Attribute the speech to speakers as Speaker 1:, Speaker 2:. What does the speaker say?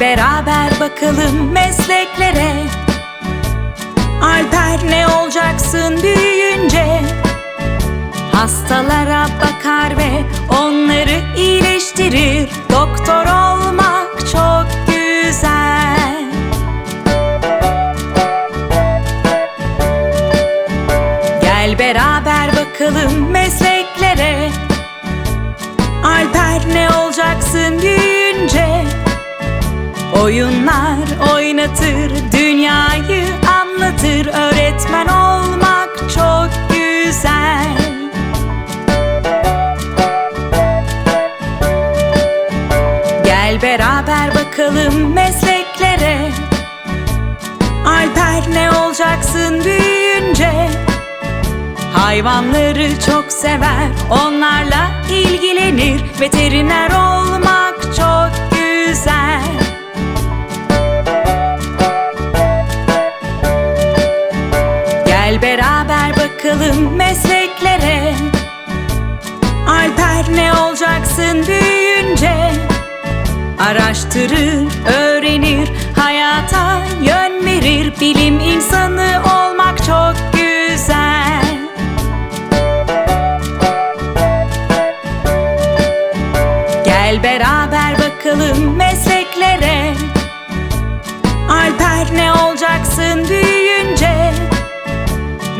Speaker 1: Beraber bakalım mesleklere. Alper ne olacaksın büyüyünce? Hastalara bakar ve onları iyileştirir. Doktor olmak çok güzel. Gel beraber bakalım mesleklere Oyunlar oynatır, dünyayı anlatır. Öğretmen olmak çok güzel. Gel beraber bakalım mesleklere. Alper ne olacaksın büyüyünce? Hayvanları çok sever, onlarla ilgilenir. Veteriner Beraber bakalım mesleklere. Alper ne olacaksın büyüyünce? Araştırır, öğrenir, hayata yön verir. Bilim insanı olmak çok güzel. Gel beraber bakalım mesleklere